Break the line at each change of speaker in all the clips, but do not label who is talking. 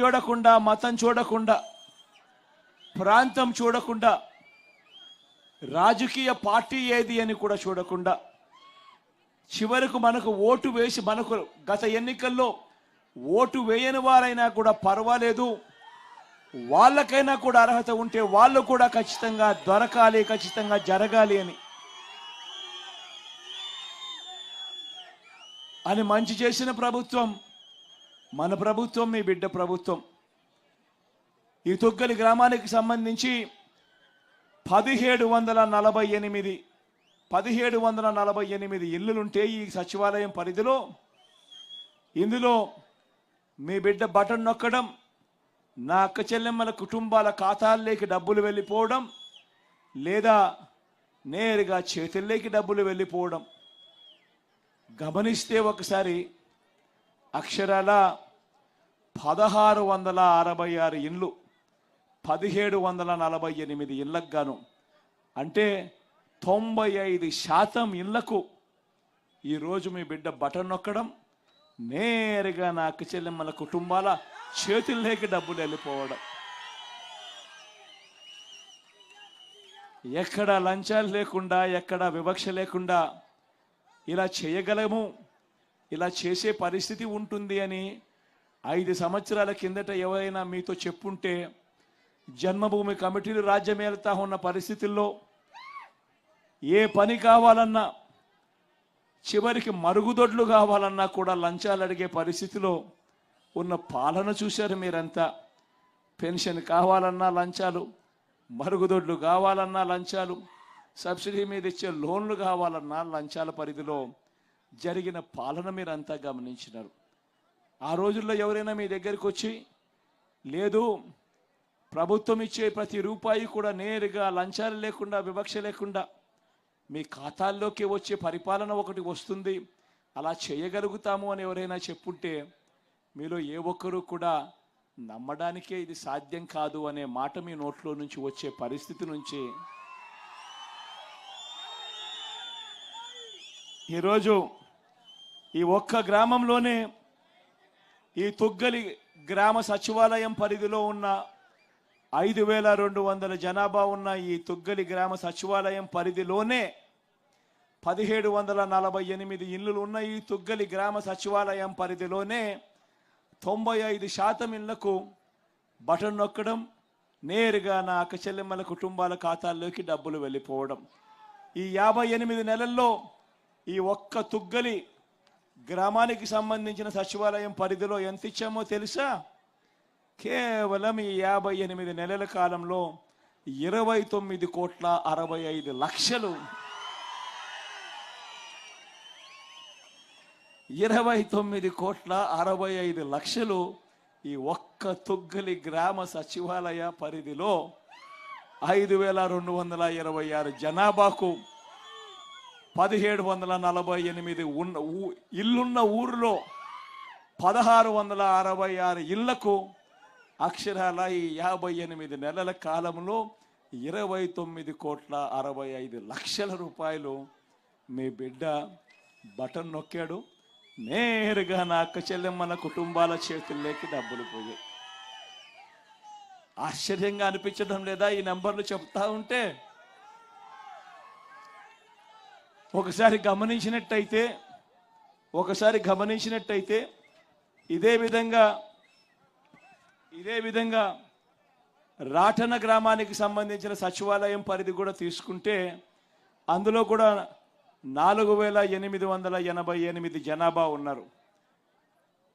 చూడకుండా మతం చూడకుండా ప్రాంతం చూడకుండా రాజకీయ పార్టీ ఏది అని కూడా చూడకుండా చివరకు మనకు ఓటు వేసి మనకు గత ఎన్నికల్లో ఓటు వేయని వారైనా కూడా పర్వాలేదు. వాళ్ళకైనా కూడా అర్హత ఉంటే వాళ్ళు కూడా ఖచ్చితంగా దొరకాలి ఖచ్చితంగా జరగాలి అని. అని మంచి చేసిన ప్రభుత్వం మన ప్రభుత్వం మీ బిడ్డ ప్రభుత్వం. ఈ తొగ్గలి గ్రామానికి సంబంధించి పదిహేడు వందల నలభై ఎనిమిది పదిహేడు వందల నలభై ఎనిమిది ఇల్లులుంటే ఈ సచివాలయం పరిధిలో. ఇందులో మీ బిడ్డ బటన్ నొక్కడం నా అక్క చెల్లెమ్మల కుటుంబాల ఖాతాల్లోకి డబ్బులు వెళ్ళిపోవడం లేదా నేరుగా చేతుల్లోకి డబ్బులు వెళ్ళిపోవడం. గమనిస్తే ఒకసారి అక్షరాల పదహారు వందల అరవై ఆరు ఇండ్లు పదిహేడు వందల నలభై ఎనిమిది ఇళ్ళకు గాను. అంటే తొంభై ఐదు శాతం ఇళ్ళకు ఈరోజు మీ బిడ్డ బటన్ నొక్కడం నేరుగా నా అక్క చెల్లెమ్మల కుటుంబాల చేతుల్లోకి డబ్బులు వెళ్ళిపోవడం. ఎక్కడ లంచాలు లేకుండా ఎక్కడ వివక్ష లేకుండా ఇలా చేయగలము? ఇలా చేసే పరిస్థితి ఉంటుంది అని ఐదు సంవత్సరాల కిందట ఎవరైనా మీతో చెప్పుంటే జన్మభూమి కమిటీలు రాజ్యమేలుతా ఉన్న పరిస్థితుల్లో ఏ పని కావాలన్నా చివరికి మరుగుదొడ్లు కావాలన్నా కూడా లంచాలు అడిగే పరిస్థితిలో ఉన్న పాలన చూశారు మీరంతా. పెన్షన్ కావాలన్నా లంచాలు మరుగుదొడ్లు కావాలన్నా లంచాలు సబ్సిడీ మీద ఇచ్చే లోన్లు కావాలన్నా లంచాల పరిధిలో జరిగిన పాలన మీరంతా గమనించినారు. ఆ రోజుల్లో ఎవరైనా మీ దగ్గరికి వచ్చి లేదు ప్రభుత్వం ఇచ్చే ప్రతి రూపాయి కూడా నేరుగా లంచాలు లేకుండా వివక్ష లేకుండా మీ ఖాతాల్లోకి వచ్చే పరిపాలన ఒకటి వస్తుంది. అలా చేయగలుగుతాము అని ఎవరైనా చెప్పుంటే మీలో ఏ ఒక్కరూ కూడా నమ్మడానికే ఇది సాధ్యం కాదు అనే మాట మీ నోట్లో నుంచి వచ్చే పరిస్థితి నుంచి. ఈరోజు ఈ ఒక్క గ్రామంలోనే ఈ తుగ్గలి గ్రామ సచివాలయం పరిధిలో ఉన్న ఐదు వేల రెండు వందల జనాభా ఉన్న ఈ తుగ్గలి గ్రామ సచివాలయం పరిధిలోనే పదిహేడు వందల నలభై ఎనిమిది ఇల్లులు ఉన్న ఈ తుగ్గలి గ్రామ సచివాలయం పరిధిలోనే తొంభై ఐదు శాతం ఇళ్ళకు బటన్ నొక్కడం నేరుగా నా అక్క చెల్లెమ్మల కుటుంబాల ఖాతాల్లోకి డబ్బులు వెళ్ళిపోవడం. ఈ యాభై ఎనిమిది నెలల్లో ఈ ఒక్క తుగ్గలి గ్రామానికి సంబంధించిన సచివాలయం పరిధిలో ఎంత ఇచ్చామో తెలుసా? కేవలం ఈ యాభై ఎనిమిది నెలల కాలంలో ఇరవై తొమ్మిది కోట్ల అరవై ఐదు లక్షలు. ఇరవై తొమ్మిది కోట్ల అరవై ఐదు లక్షలు ఈ ఒక్క తొగ్గలి గ్రామ సచివాలయ పరిధిలో ఐదు వేల రెండు వందల ఇరవై ఆరు జనాభాకు పదిహేడు వందల నలభై ఎనిమిది ఉన్న ఊ- ఇల్లున్న ఊరిలో పదహారు వందల అరవై ఆరు ఇళ్ళకు అక్షరాల ఈ యాభై ఎనిమిది నెలల కాలంలో ఇరవై తొమ్మిది కోట్ల అరవై ఐదు లక్షల రూపాయలు మీ బిడ్డ బటన్ నొక్కాడు. నేరుగా నా అక్క చెల్లెమ్మల కుటుంబాల చేతుల్లోకి డబ్బులు పోయాయి. ఆశ్చర్యంగా అనిపించడం లేదా ఈ నెంబర్లు చెప్తా ఉంటే ఒకసారి గమనించినట్టయితే ఒకసారి గమనించినట్టయితే ఇదే విధంగా ఇదే విధంగా రాటన గ్రామానికి సంబంధించిన సచివాలయం పరిధి కూడా తీసుకుంటే అందులో కూడా నాలుగు వేల ఎనిమిది వందల ఎనభై ఎనిమిది జనాభా ఉన్నారు.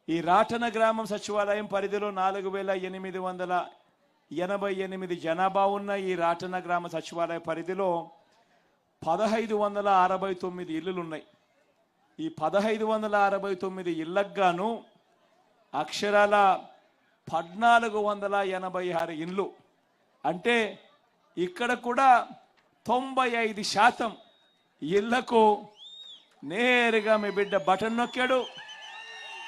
ఈ రాటన గ్రామం సచివాలయం పరిధిలో నాలుగు వేల ఎనిమిది వందల ఎనభై ఎనిమిది జనాభా ఉన్న ఈ రాటన గ్రామ సచివాలయ పరిధిలో పదహైదు వందల అరవై తొమ్మిది ఇల్లులు ఉన్నాయి ఈ పదహైదు వందల అరవై తొమ్మిది ఇళ్ళకు గాను అక్షరాల పద్నాలుగు వందల ఎనభై ఆరు ఇండ్లు. అంటే ఇక్కడ కూడా తొంభై ఐదు శాతం ఇళ్ళకు నేరుగా మీ బిడ్డ బటన్ నొక్కాడు.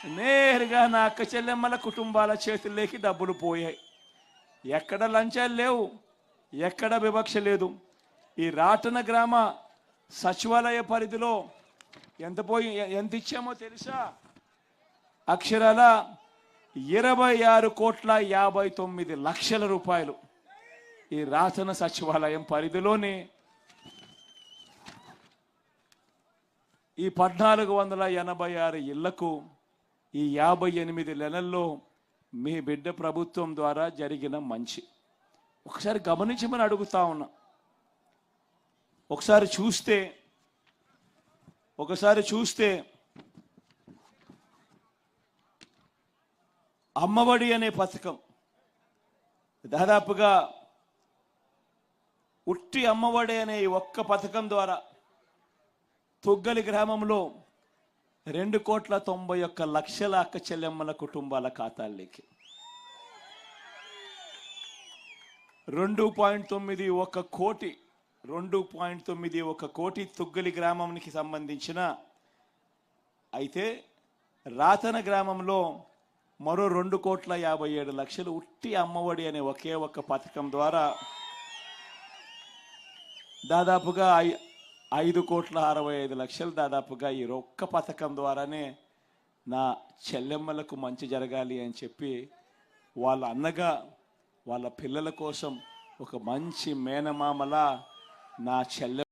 నేరుగా నా అక్క చెల్లెమ్మల కుటుంబాల చేతుల్లోకి డబ్బులు పోయాయి. ఎక్కడ లంచాలు లేవు ఎక్కడ వివక్ష లేదు. ఈ రాటన గ్రామ సచివాలయ పరిధిలో ఎంత పోయి ఎంత ఇచ్చామో తెలుసా? అక్షరాల ఇరవై ఆరు కోట్ల యాభై తొమ్మిది లక్షల రూపాయలు ఈ రాతన సచివాలయం పరిధిలోని. ఈ పద్నాలుగు వందల ఎనభై ఆరు ఇళ్ళకు ఈ యాభై ఎనిమిది నెలల్లో మీ బిడ్డ ప్రభుత్వం ద్వారా జరిగిన మంచి. ఒకసారి గమనించమని అడుగుతా ఉన్నా. ఒకసారి చూస్తే ఒకసారి చూస్తే అమ్మఒడి అనే పథకం. దాదాపుగా ఉట్టి అమ్మఒడి అనే ఈ ఒక్క పథకం ద్వారా తుగ్గలి గ్రామంలో రెండు కోట్ల తొంభై ఒక్క లక్షల అక్క చెల్లెమ్మల కుటుంబాల ఖాతాల్లోకి రెండు పాయింట్ తొమ్మిది ఒక కోటి రెండు పాయింట్ తొమ్మిది ఒక కోటి తుగ్గలి గ్రామానికి సంబంధించిన అయితే రాతన గ్రామంలో మరో రెండు కోట్ల యాభై ఏడు లక్షలు ఉట్టి అమ్మఒడి అనే ఒకే ఒక్క పథకం ద్వారా దాదాపుగా ఐ- ఐదు కోట్ల అరవై ఐదు లక్షలు దాదాపుగా ఈ ఒక్క పథకం ద్వారానే నా చెల్లెమ్మలకు మంచి జరగాలి అని చెప్పి వాళ్ళ అన్నగా వాళ్ళ పిల్లల కోసం ఒక మంచి మేనమామలా నా చెల్లె